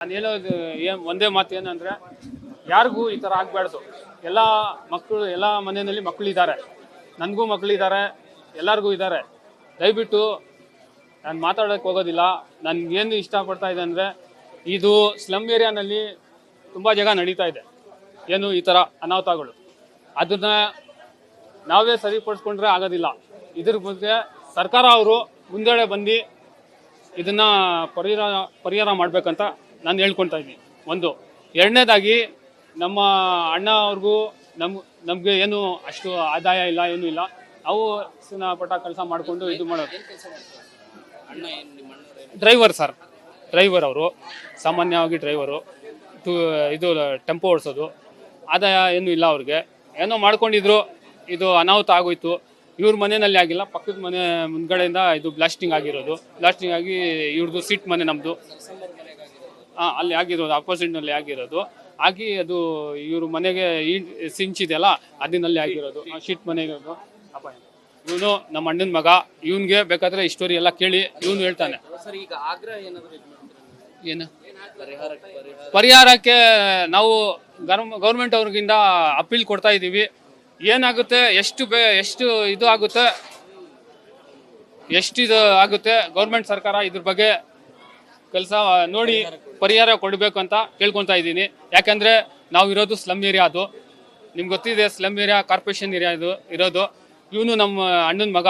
ನಾನು ಹೇಳೋದು ಏನು ಒಂದೇ ಮಾತು ಏನಂದರೆ, ಯಾರಿಗೂ ಈ ಥರ ಆಗಬಾರ್ದು. ಎಲ್ಲ ಮಕ್ಕಳು, ಎಲ್ಲ ಮನೆಯಲ್ಲಿ ಮಕ್ಕಳಿದ್ದಾರೆ ನನಗೂ ಮಕ್ಕಳಿದ್ದಾರೆ ಎಲ್ಲರಿಗೂ ಇದ್ದಾರೆ. ದಯವಿಟ್ಟು ನಾನು ಮಾತಾಡೋಕ್ಕೆ ಹೋಗೋದಿಲ್ಲ. ನನಗೇನು ಇಷ್ಟಪಡ್ತಾ ಇದೆ ಅಂದರೆ, ಇದು ಸ್ಲಮ್ ಏರಿಯಾನಲ್ಲಿ ತುಂಬ ಜಾಗ ನಡೀತಾ ಇದೆ. ಏನು ಈ ಥರ ಅನಾಹುತಗಳು. ಅದನ್ನ ನಾವೇ ಸರಿಪಡಿಸ್ಕೊಂಡ್ರೆ ಆಗೋದಿಲ್ಲ. ಇದ್ರ ಬಗ್ಗೆ ಸರ್ಕಾರ ಅವರು ಮುಂದೆಡೆ ಬಂದು ಇದನ್ನು ಪರಿಹಾರ ಪರಿಹಾರ ಮಾಡ್ಬೇಕಂತ ನಾನು ಹೇಳ್ಕೊತಾ ಇದ್ದೀನಿ. ಒಂದು ಎರಡನೇದಾಗಿ ನಮ್ಮ ಅಣ್ಣ ಅವ್ರಿಗೂ ನಮ್ ನಮಗೆ ಏನು ಅಷ್ಟು ಆದಾಯ ಇಲ್ಲ ಏನೂ ಇಲ್ಲ. ಅವು ಸಿನ ಪಟ ಕೆಲಸ ಮಾಡಿಕೊಂಡು ಇದು ಮಾಡೋದು ಡ್ರೈವರ್ ಸರ್. ಡ್ರೈವರ್ ಅವರು ಸಾಮಾನ್ಯವಾಗಿ ಡ್ರೈವರು. ಟೂ ಇದು ಟೆಂಪೋ ಓಡಿಸೋದು. ಆದಾಯ ಏನೂ ಇಲ್ಲ ಅವ್ರಿಗೆ. ಏನೋ ಮಾಡ್ಕೊಂಡಿದ್ರು ಇದು ಅನಾಹುತ ಆಗೋಯ್ತು. ಇವ್ರ ಮನೆಯಲ್ಲಿ ಆಗಿಲ್ಲ ಪಕ್ಕದ ಮನೆ ಮುಂದ್ಗಡೆಯಿಂದ ಇದು ಬ್ಲಾಸ್ಟಿಂಗ್ ಆಗಿರೋದು. ಬ್ಲಾಸ್ಟಿಂಗ್ ಆಗಿ ಇವ್ರದ್ದು ಸೀಟ್ ಮನೆ ನಮ್ಮದು ಹಾಂ ಅಲ್ಲಿ ಆಗಿರೋದು ಅಪೋಸಿಟ್ನಲ್ಲಿ ಆಗಿರೋದು. ಆಗಿ ಅದು ಇವರು ಮನೆಗೆ ಈ ಸಿಂಚಿದೆಯಲ್ಲ ಅದಿನಲ್ಲಿ ಆಗಿರೋದು. ಶೀಟ್ ಮನೆಗೆ ಅಪಾಯ ಇವನು ನಮ್ಮ ಅಣ್ಣನ ಮಗ. ಇವನ್ಗೆ ಬೇಕಾದ್ರೆ ಈ ಸ್ಟೋರಿ ಎಲ್ಲ ಕೇಳಿ ಇವನು ಹೇಳ್ತಾನೆ. ಏನು? ಪರಿಹಾರಕ್ಕೆ ಪರಿಹಾರ. ಪರಿಹಾರಕ್ಕೆ ನಾವು ಗೌರ್ಮೆಂಟ್ ಅವ್ರಿಗಿಂದ ಅಪೀಲ್ ಕೊಡ್ತಾ ಇದ್ದೀವಿ ಏನಾಗುತ್ತೆ ಎಷ್ಟು ಬೇ ಎಷ್ಟು ಇದು ಆಗುತ್ತೆ? ಎಷ್ಟು ಇದು ಆಗುತ್ತೆ? ಗೌರ್ಮೆಂಟ್ ಸರ್ಕಾರ ಇದ್ರ ಬಗ್ಗೆ ಕೆಲಸ ನೋಡಿ ಪರಿಹಾರ ಕೊಡಬೇಕು ಅಂತ ಕೇಳ್ಕೊತಾ ಇದ್ದೀನಿ. ಯಾಕಂದರೆ ನಾವು ಇರೋದು ಸ್ಲಮ್ ಏರಿಯಾ ಅದು. ನಿಮ್ಗೆ ಗೊತ್ತಿದೆ ಸ್ಲಮ್ ಏರಿಯಾ ಕಾರ್ಪೊರೇಷನ್ ಏರಿಯಾ ಇದು, ಇರೋದು. ಇವನು ನಮ್ಮ ಅಣ್ಣನ ಮಗ.